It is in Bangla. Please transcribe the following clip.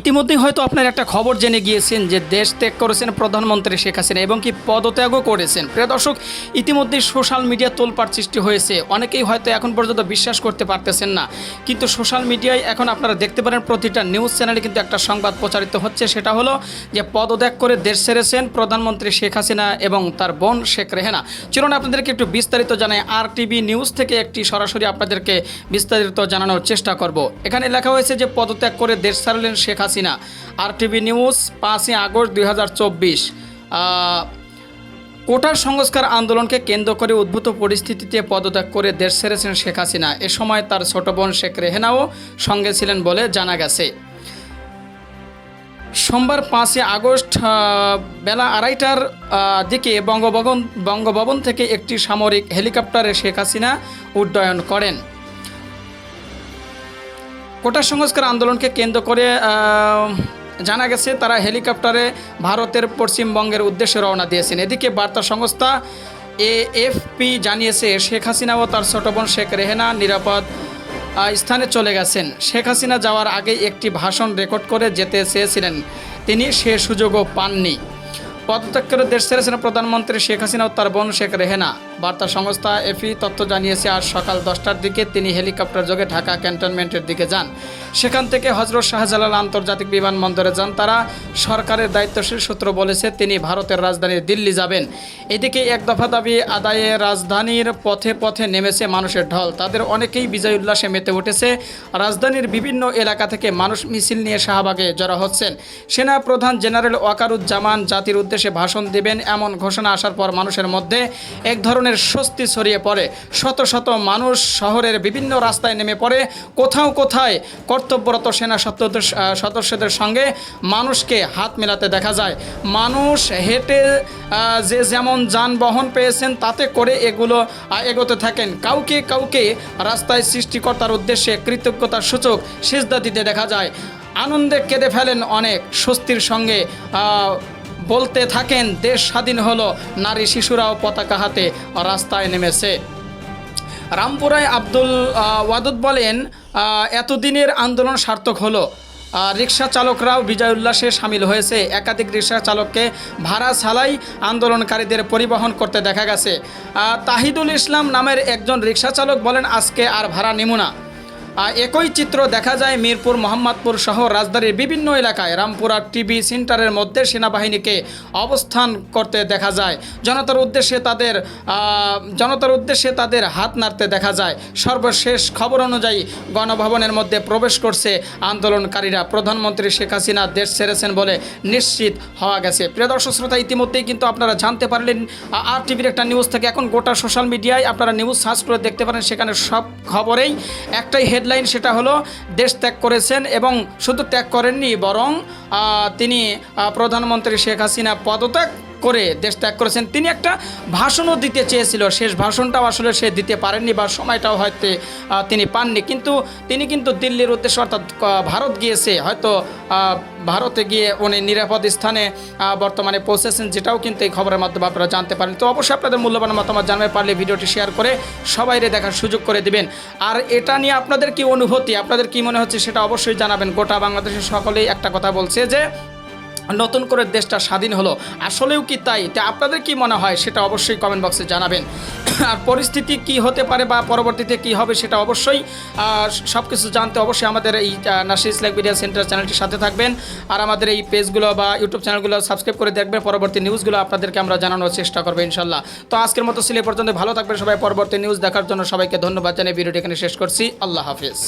ইতিমধ্যেই হয়তো আপনার একটা খবর জেনে গিয়েছেন যে দেশ ত্যাগ করেছেন প্রধানমন্ত্রী শেখ হাসিনা এবং কি পদত্যাগও করেছেন। প্রিয় দর্শক, ইতিমধ্যেই সোশ্যাল মিডিয়া তোলপাড় সৃষ্টি হয়েছে। অনেকেই হয়তো এখন পর্যন্ত বিশ্বাস করতে পারতেছেন না। কিন্তু সোশ্যাল মিডিয়ায় এখন আপনারা দেখতে পারেন প্রতিটা নিউজ চ্যানেলে কিন্তু একটা সংবাদ প্রচারিত হচ্ছে। সেটা হলো যে পদত্যাগ করে দেশ ছেড়েছেন প্রধানমন্ত্রী শেখ হাসিনা এবং তার বোন শেখ রেহেনা। চলুন আপনাদেরকে একটু বিস্তারিত জানাই। আর টিভি নিউজ থেকে একটি সরাসরি আপনাদেরকে বিস্তারিত জানানোর চেষ্টা করব। এখানে লেখা হয়েছে যে পদত্যাগ করে দেশ ছাড়লেন শেখ হাসিনা। আর টিভি নিউজ পাঁচই আগস্ট দুই হাজার চব্বিশ। কোটার সংস্কার আন্দোলনকে কেন্দ্র করে উদ্ভূত পরিস্থিতিতে পদত্যাগ করে দেশ ছেড়েছেন শেখ হাসিনা। এ সময় তার ছোট বোন শেখ রেহেনাও সঙ্গে ছিলেন বলে জানা গেছে। সোমবার পাঁচই আগস্ট বেলা আড়াইটার দিকে বঙ্গভবন বঙ্গভবন থেকে একটি সামরিক হেলিকপ্টারে শেখ হাসিনা উড্ডয়ন করেন। কোটা সংস্কার আন্দোলনকে কেন্দ্র করে জানা গেছে তারা হেলিকপ্টারে ভারতের পশ্চিমবঙ্গের উদ্দেশ্যে রওনা দিয়েছেন। এদিকে বার্তা সংস্থা এএফপি জানিয়েছে, শেখ হাসিনা ও তার ছোট বোন শেখ রেহেনা নিরাপদ স্থানে চলে গেছেন। শেখ হাসিনা যাওয়ার আগে একটি ভাষণ রেকর্ড করে যেতে চেয়েছিলেন। তিনি সে সুযোগও পাননি। পদত্যাগ করে দেশ ছেড়েছেন প্রধানমন্ত্রী শেখ হাসিনা ও তার বোন শেখ রেহেনা। বার্তা সংস্থা এফি তথ্য জানিয়েছে, আজ সকাল দশটার দিকে তিনি হেলিকপ্টার যোগে ঢাকা ক্যান্টনমেন্টের দিকে যান। সেখান থেকে হজরত শাহজালাল আন্তর্জাতিক বিমানবন্দরে যান। তারা সরকারের দায়িত্বশীল সূত্র বলেছে, তিনি ভারতের রাজধানী দিল্লি যাবেন। এদিকে এক দফা দাবি, আদায়ে রাজধানীর পথে পথে নেমেছে মানুষের ঢল। তাদের অনেকেই বিজয় উল্লাসে মেতে উঠেছে। রাজধানীর বিভিন্ন এলাকা থেকে মানুষ মিছিল নিয়ে শাহবাগে জড়া হচ্ছেন। সেনা প্রধান জেনারেল ওয়াকারুজ্জামান জাতির উদ্দেশ্যে ভাষণ দেবেন। এমন ঘোষণা আসার পর মানুষের মধ্যে এক ধরনের স্বস্তি ছড়িয়ে পড়ে। শত শত মানুষ শহরের বিভিন্ন রাস্তায় নেমে পড়ে। কোথাও কোথায় কর্তব্যরত সেনা সদস্য- সদস্যদের সঙ্গে মানুষকে হাত মেলাতে দেখা যায়। মানুষ হেঁটে যে যেমন যানবাহন পেয়েছেন, তাতে করে এগুলো এগোতে থাকেন। কাউকে কাউকে রাস্তায় সৃষ্টিকর্তার উদ্দেশ্যে কৃতজ্ঞতার সূচক সিজদা দিতে দেখা যায়। আনন্দে কেঁদে ফেলেন অনেক স্বস্তির সঙ্গে। বলতে থাকেন, দেশ স্বাধীন হলো, নারী শিশুরাও পতাকা হাতে রাস্তায় নেমেছে। রামপুরায় আব্দুল ওয়াদুদ বলেন এতদিনের আন্দোলন সার্থক হলো। রিক্সা চালকরাও বিজয় উল্লাসে সামিল হয়েছে। একাধিক রিক্সা চালককে ভাড়া ছালাই আন্দোলনকারীদের পরিবহন করতে দেখা গেছে। তাহিদুল ইসলাম নামের একজন রিক্সা চালক বলেন, আজকে আর ভাড়া নিব না। আহ, একই চিত্র দেখা যায় মিরপুর মোহাম্মদপুর সহ রাজধানীর বিভিন্ন এলাকায়। রামপুরা টিভি সেন্টারের মধ্যে সেনাবাহিনীকে অবস্থান করতে দেখা যায়। জনতার উদ্দেশ্যে তাদের জনতার উদ্দেশ্যে তাদের হাত নাড়তে দেখা যায়। সর্বশেষ খবর অনুযায়ী গণভবনের মধ্যে প্রবেশ করছে আন্দোলনকারীরা। প্রধানমন্ত্রী শেখ হাসিনা দেশ ছেড়েছেন বলে নিশ্চিত হওয়া গেছে। প্রিয় দর্শক শ্রোতা ইতিমধ্যেই কিন্তু আপনারা জানতে পারলেন আর টিভির একটা নিউজ থেকে এখন গোটা সোশ্যাল মিডিয়ায় আপনারা নিউজ সার্চ করে দেখতে পারেন। সেখানে সব খবরেই একটাই হেডলাইন সেটা হলো দেশ ত্যাগ করেছেন এবং শুধু ত্যাগ করেননি, বরং তিনি প্রধানমন্ত্রী শেখ হাসিনা পদত্যাগ করে, দেশ ত্যাগ করেছেন। তিনি একটা ভাষণও দিতে চেয়েছিল। শেষ ভাষণটাও আসলে সে দিতে পারেননি বা সময়টাও হয়তো তিনি পাননি। কিন্তু তিনি কিন্তু দিল্লির উদ্দেশ্যে অর্থাৎ ভারত গিয়েছে। হয়তো ভারতে গিয়ে উনি নিরাপদ স্থানে বর্তমানে পৌঁছেছেন, যেটাও কিন্তু এই খবরের মাধ্যমে আপনারা জানতে পারেন। তো অবশ্যই আপনাদের মূল্যবান মতামত জানতে পারলে ভিডিওটি শেয়ার করে সবাইরে দেখার সুযোগ করে দিবেন। আর এটা নিয়ে আপনাদের কি অনুভূতি, আপনাদের কি মনে হচ্ছে সেটা অবশ্যই জানাবেন। গোটা বাংলাদেশের সকলেই একটা কথা বলছে যে নতুন করে দেশটা স্বাধীন হলো। আসলেও কি তাই? তা আপনাদের কি মনে হয়? সেটা অবশ্যই কমেন্ট বক্সে জানাবেন। আর পরিস্থিতি কি হতে পারে বা পরবর্তীতে কি হবে সেটা অবশ্যই সব কিছু জানতে অবশ্যই আমাদের এই নাসির ইসলাম মিডিয়া সেন্টার চ্যানেলটির সাথে থাকবেন। আর আমাদের এই পেজগুলো বা ইউটিউব চ্যানেলগুলো সাবস্ক্রাইব করে দেখবেন। পরবর্তী নিউজগুলো আপনাদেরকে আমরা জানানোর চেষ্টা করব ইনশাল্লাহ তো আজকের মতো সিলে পর্যন্ত। ভালো থাকবেন সবাই। পরবর্তী নিউজ দেখার জন্য সবাইকে ধন্যবাদ জানিয়ে ভিডিওটি এখানে শেষ করছি। আল্লাহ হাফিজ।